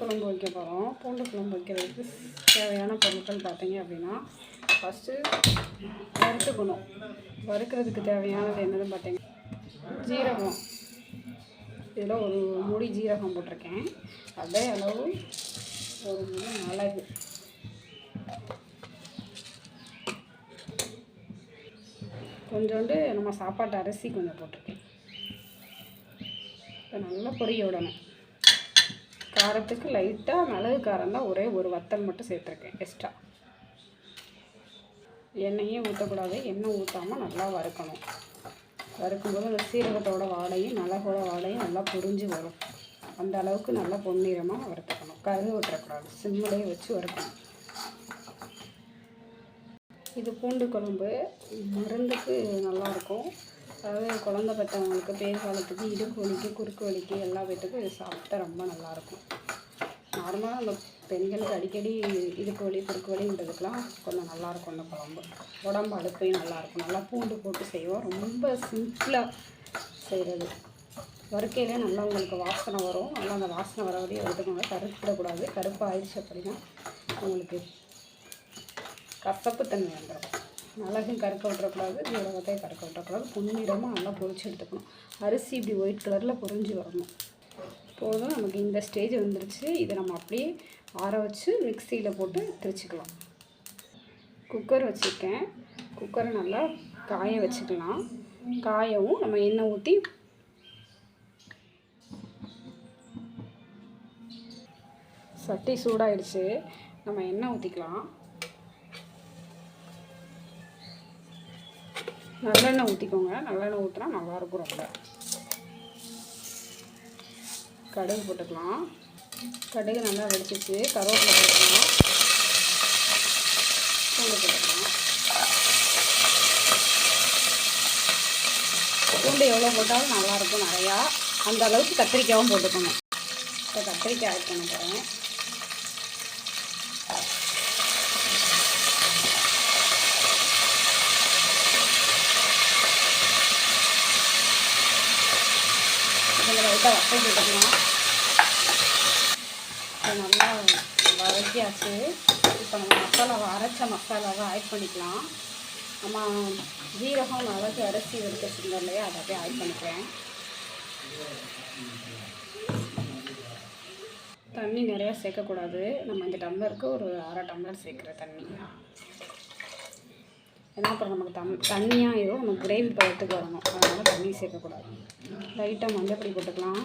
குழம்பு வைக்க போகிறோம் பூண்டு குழம்பு வைக்கிறதுக்கு தேவையான பொருட்கள் பார்த்தீங்க அப்படின்னா ஃபஸ்ட்டு வறுத்துக்கணும் வறுக்கிறதுக்கு தேவையானது என்னதுன்னு பார்த்தீங்க ஜீரகம். இதில் ஒரு மூடி ஜீரகம் போட்டிருக்கேன். அதே அளவு ஒரு மூடி மிளகு. கொஞ்சோண்டு நம்ம சாப்பாட்டு அரிசி கொஞ்சம் போட்டிருக்கேன். இப்போ நல்லா பொரிய விடணும். காரத்துக்கு லைட்டாக மிளகு காரம் தான் ஒரே ஒரு வத்தல் மட்டும் சேர்த்துருக்கேன் எக்ஸ்ட்ரா எண்ணெயே ஊற்றக்கூடாது எண்ணெய் ஊற்றாமல் நல்லா வறுக்கணும். வறுக்கும்போது அந்த சீரகத்தோட வாடையும் மிளகோட வாடையும் நல்லா புரிஞ்சு வரும். அந்த அளவுக்கு நல்லா பொன்னிறமாக வறுத்துக்கணும். கருது விட்டுறக்கூடாது சிம்மிலே வச்சு வறுக்கணும். இது பூண்டு குழம்பு மருந்துக்கு நல்லாயிருக்கும் அதாவது குழந்த பெற்றவங்களுக்கு பேர் காலத்துக்கு இடுப்பு வலிக்கு குறுக்கு வலிக்கு எல்லா பேத்துக்கும் இது சாப்பிட்டா ரொம்ப நல்லாயிருக்கும். நார்மலாக நம்ம பெண்களுக்கு அடிக்கடி இடுப்பு வலி குறுக்கு வலின்றதுக்கெலாம் கொஞ்சம் நல்லாயிருக்கும் இந்த குழம்பு. உடம்பு அடுப்பையும் நல்லாயிருக்கும். நல்லா பூண்டு போட்டு செய்வோம். ரொம்ப சிம்பிளாக செய்கிறது வறுக்கையிலே நல்லா உங்களுக்கு வாசனை வரும். நல்லா அந்த வாசனை வர வரையும் எடுத்துக்கோங்க. கருப்பிடக்கூடாது கருப்பு ஆயிடுச்சு அப்படின்னா உங்களுக்கு கசப்பு தன்மை வந்துடும். மிளகும் கறக்க விட்டுறக்கூடாது ஜீரகத்தையும் கறக்க விட்டுறக்கூடாது. பொன்னிறமாக நல்லா பொறிச்சு எடுத்துக்கணும். அரிசி இப்படி ஒயிட் கலரில் பொறிஞ்சு வரணும். போதும் நமக்கு இந்த ஸ்டேஜ் வந்துருச்சு. இதை நம்ம அப்படியே ஆற வச்சு மிக்சியில் போட்டு திரிச்சிக்கலாம். குக்கர் வச்சுருக்கேன். குக்கரை நல்லா காய வச்சுக்கலாம். காயவும் நம்ம எண்ணெய் ஊற்றி சட்டி சூடாயிடுச்சு. நம்ம எண்ணெய் ஊற்றிக்கலாம் நல்லெண்ணெய் ஊற்றிக்கோங்க நல்லெண்ணெய் ஊற்றினா நல்லாயிருக்கும் ரொம்ப. கடுகு போட்டுக்கலாம். கடுகு நல்லா வெடிச்சிச்சு கருவேப்பிலை போட்டுக்கலாம். பூண்டு போட்டுக்கலாம். பூண்டு எவ்வளோ போட்டாலும் நல்லாயிருக்கும் நிறையா. அந்த அளவுக்கு கத்திரிக்காயும் போட்டுக்கணும் இப்போ கத்திரிக்காய் ஆட் பண்ண போகிறேன் கொஞ்சம் லைட்டாக வத்தல் போட்டுக்கலாம் இப்போ நல்லா வதக்கியாச்சு. இப்போ நம்ம மசாலாவை அரைச்ச மசாலாவை ஆட் பண்ணிக்கலாம். நம்ம ஜீரகம் மிளகு அரிசி வறுக்க வச்சுருந்தோம் இல்லையா? அதை அப்படியே ஆட் பண்ணிக்கிறேன் தண்ணி நிறையா சேர்க்கக்கூடாது. நம்ம இந்த டம்ளருக்கு ஒரு அரை டம்ளர் சேர்க்குற தண்ணி. ஏன்னா அப்புறம் நமக்கு தம் தண்ணியாக ஆயிரும் நமக்கு கிரேவி பதத்துக்கு வரணும். அதனால் தண்ணி சேர்க்கக்கூடாது. லைட்டாக மஞ்சப்பொடி போட்டுக்கலாம்.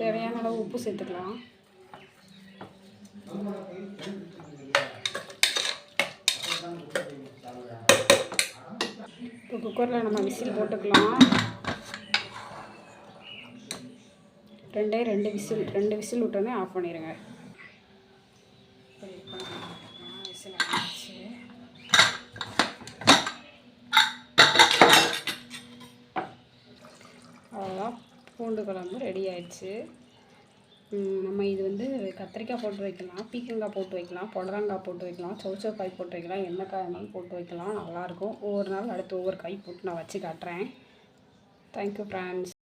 தேவையான அளவு உப்பு சேர்த்துக்கலாம். இப்போ குக்கரில் நம்ம விசில் போட்டுக்கலாம். ரெண்டே ரெண்டு விசில் ரெண்டு விசில் விட்டோன்னே ஆஃப் பண்ணிடுங்க விசில் ஆயிடுச்சு அவ்வளோதான் பூண்டு குழம்பு ரெடி ஆயிடுச்சு. நம்ம இது வந்து கத்திரிக்காய் போட்டு வைக்கலாம் பீக்கங்காய் போட்டு வைக்கலாம் புடலங்காய் போட்டு வைக்கலாம் சௌச்சக்காய் போட்டு வைக்கலாம் எந்த காய் வேணாலும் போட்டு வைக்கலாம் நல்லாயிருக்கும் ஒவ்வொரு நாள் அடுத்து ஒவ்வொரு காய் போட்டு நான் வச்சு காட்டுறேன். Thank you friends